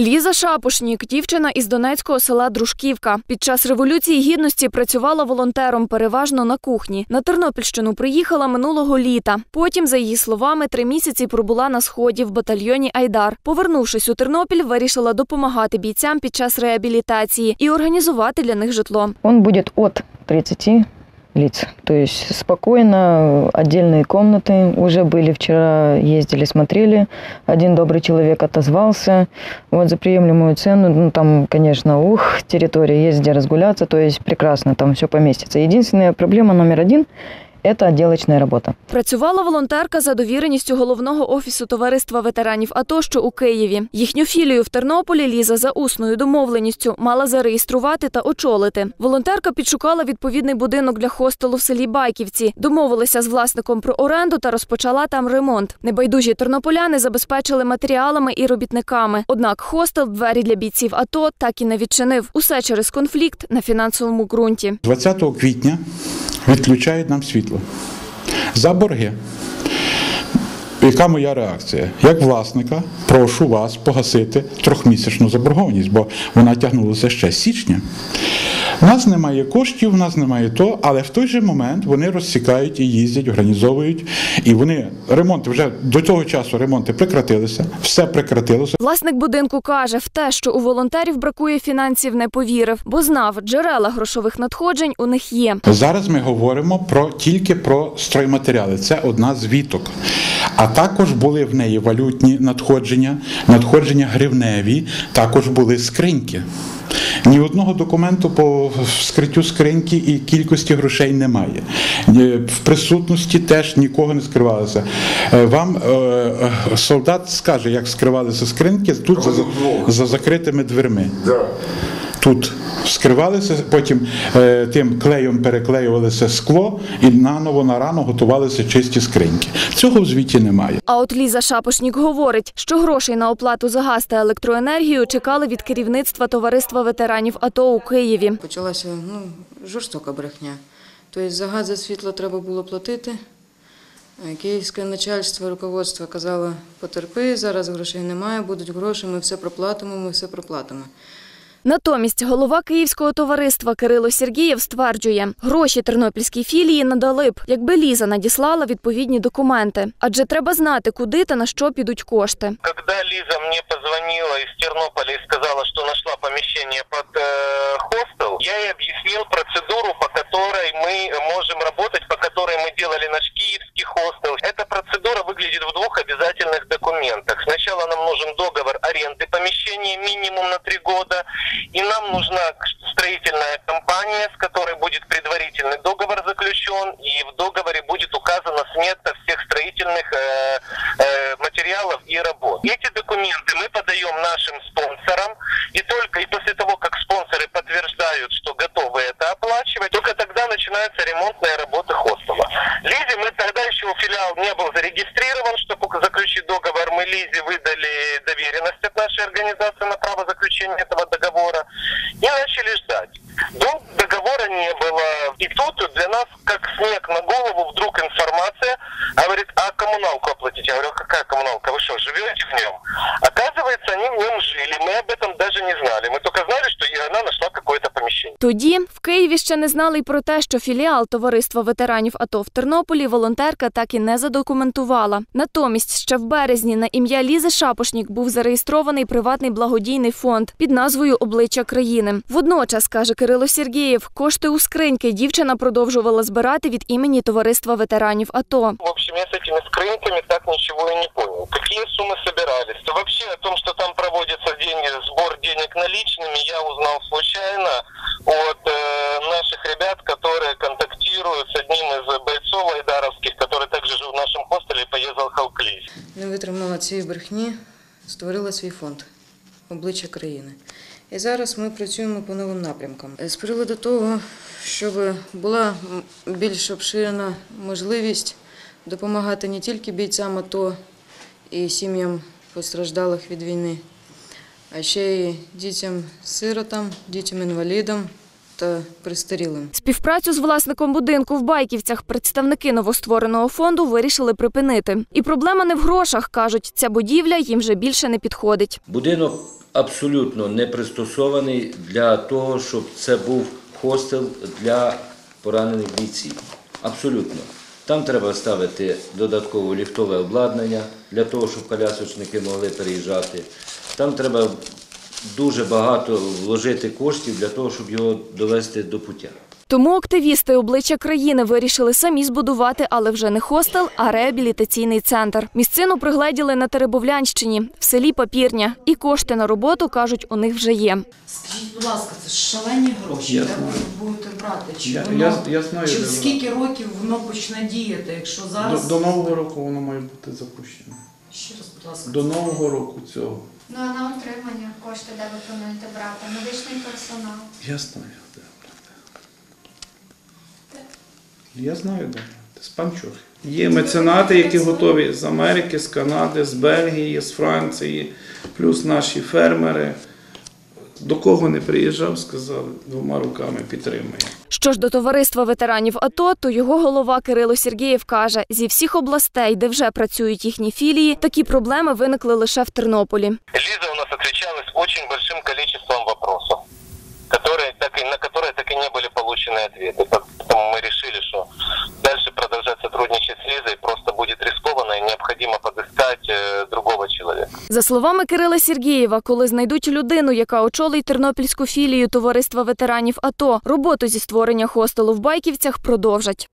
Ліза Шапошнік, дівчина із донецького села Дружківка. Під час революції гідності працювала волонтером, переважно на кухні. На Тернопільщину приїхала минулого літа. Потім, за її словами, три місяці пробула на сході в батальйоні Айдар. Повернувшись у Тернопіль, вирішила допомагати бійцям під час реабілітації і організувати для них житло. Он будет от 30 лиц. То есть спокойно, отдельные комнаты. Уже были вчера, ездили, смотрели. Один добрый человек отозвался вот за приемлемую цену. Ну, там, конечно, ух, территория есть где разгуляться. То есть прекрасно, там все поместится. Единственная проблема номер один – это отделочная работа. Працювала волонтерка за довіреністю головного офісу товариства ветеранів АТО, що у Києві. Їхню філію в Тернополі Ліза за усною домовленістю мала зареєструвати та очолити. Волонтерка підшукала відповідний будинок для хостелу в селі Байківці, домовилася з власником про оренду та розпочала там ремонт. Небайдужі тернополяни забезпечили матеріалами і робітниками. Однак хостел двері для бійців АТО так і не відчинив. Усе через конфлікт на фінансовому ґрунті. 20 квітня відключають нам світло за борги. Яка моя реакція? Як власника, прошу вас погасити трьохмісячну заборгованість, бо вона тягнулася ще з січня. У нас немає коштів, у нас немає того, але в той же момент вони розсікають і їздять, організовують. І вони ремонти вже до того часу ремонти прекратилися, все прекратилося. Власник будинку каже, в те, що у волонтерів бракує фінансів, не повірив, бо знав, джерела грошових надходжень у них є. Зараз ми говоримо про тільки про стройматеріали. Це одна з віток. А також були в неї валютні надходження, надходження гривневі, також були скриньки. Ні одного документу по вскриттю скриньки і кількості грошей немає. В присутності теж нікого не скривалося. Е, Вам е, е, солдат скаже, як скривалися скриньки тут за, за закритими дверми. Тут вскривалися, потім е, тим клеєм переклеювалося скло і наново на рано готувалися чисті скриньки. Цього в звіті немає. А от Ліза Шапошнік говорить, що грошей на оплату за газ та електроенергію чекали від керівництва товариства ветеранів АТО у Києві. Почалася ну, жорстока брехня. Тобто за газ, за світло треба було платити. Е, Київське начальство, руководство казало, потерпи, зараз грошей немає, будуть гроші, ми все проплатимо, ми все проплатимо. Натомість голова Київського товариства Кирило Сергієв стверджує, гроші тернопільській філії надали б, якби Ліза надіслала відповідні документи. Адже треба знати, куди та на що підуть кошти. Когда Лиза мне позвонила из Тернополя и сказала, что нашла помещение под э, хостел, я ей объяснил процедуру, по которой мы можем работать, по которой мы делали наш киевский хостел. Эта процедура выглядит в двух обязательных документах. Сначала нам нужен договор аренды помещения минимум на три года, И нам нужна строительная компания, с которой будет предварительный договор заключен, и в договоре будет указана смета всех строительных э, э, материалов и работ. Эти документы мы подаем нашим спонсорам, и только и этого договора и начали ждать. До договора не было. И тут для нас, как снег на голову, вдруг информация говорит, а коммуналку оплатить? Я говорю, а какая коммуналка? Вы что, живете в нем? Оказывается, Тоді в Києві ще не знали й про те, що філіал товариства ветеранів АТО в Тернополі волонтерка так і не задокументувала. Натомість ще в березні на ім'я Лізи Шапошнік був зареєстрований приватний благодійний фонд під назвою Обличчя країни. Водночас каже Кирило Сергієв, кошти у скриньки дівчина продовжувала збирати від імені товариства ветеранів АТО В общем, я с этими скрынками так ничего и не понял. Какие суммы собирались? То вообще о том, что там проводится деньги, сбор денег наличными, я узнал случайно от э, наших ребят, которые контактируют с одним из бойцов айдаровских, который также жил в нашем хостеле и поехал к Лизе. Не витримала цієї брехні, створила свій фонд обличчя країни. І зараз ми працюємо по новим напрямкам. Е, З приводу того, щоб була м, більш обширена можливість допомагати не тільки бійцям АТО і сім'ям постраждалих від війни, а ще й дітям-сиротам, дітям-інвалідам та престарілим. Співпрацю з власником будинку в Байківцях представники новоствореного фонду вирішили припинити. І проблема не в грошах, кажуть, ця будівля їм вже більше не підходить. Будинок абсолютно не пристосований для того, щоб це був хостел для поранених бійців. Абсолютно. Там треба ставити додаткове ліфтове обладнання для того, щоб колясочники могли переїжджати. Там треба дуже багато вложити коштів для того, щоб його довести до пуття. Тому активісти обличчя країни вирішили самі збудувати, але вже не хостел, а реабілітаційний центр. Місцину пригледіли на Теребовлянщині, в селі Папірня. І кошти на роботу, кажуть, у них вже є. Скажіть, будь ласка, це шалені гроші, Я знаю. ви будете брати? Чи Я- воно я- я знаю, чи скільки років воно почне діяти? Якщо зараз до Нового року воно має бути запущено. ще раз, будь ласка, До Нового року цього. Ну а на утримання кошти, де ви плануєте брати? Медичний персонал. Я знаю, де брати. Я знаю, де брати. З панчохи. Є меценати, які готові з Америки, з Канади, з Бельгії, з Франції, плюс наші фермери. До кого не приїжджав, сказали, двома руками підтримує. Що ж до товариства ветеранів АТО, то його голова Кирило Сергієв каже, зі всіх областей, де вже працюють їхні філії, такі проблеми виникли лише в Тернополі. Лиза у нас отличалась очень большим количеством вопросов, которые так и, на которые так и не были получены ответы. Поэтому мы решили, что дальше продолжать сотрудничать с Лизой просто будет рискованно и необходимо подыскать э, другого человека. За словами Кирила Сергієва, коли знайдуть людину, яка очолить тернопільську філію товариства ветеранів АТО, роботу зі створення хостелу в Байківцях продовжать.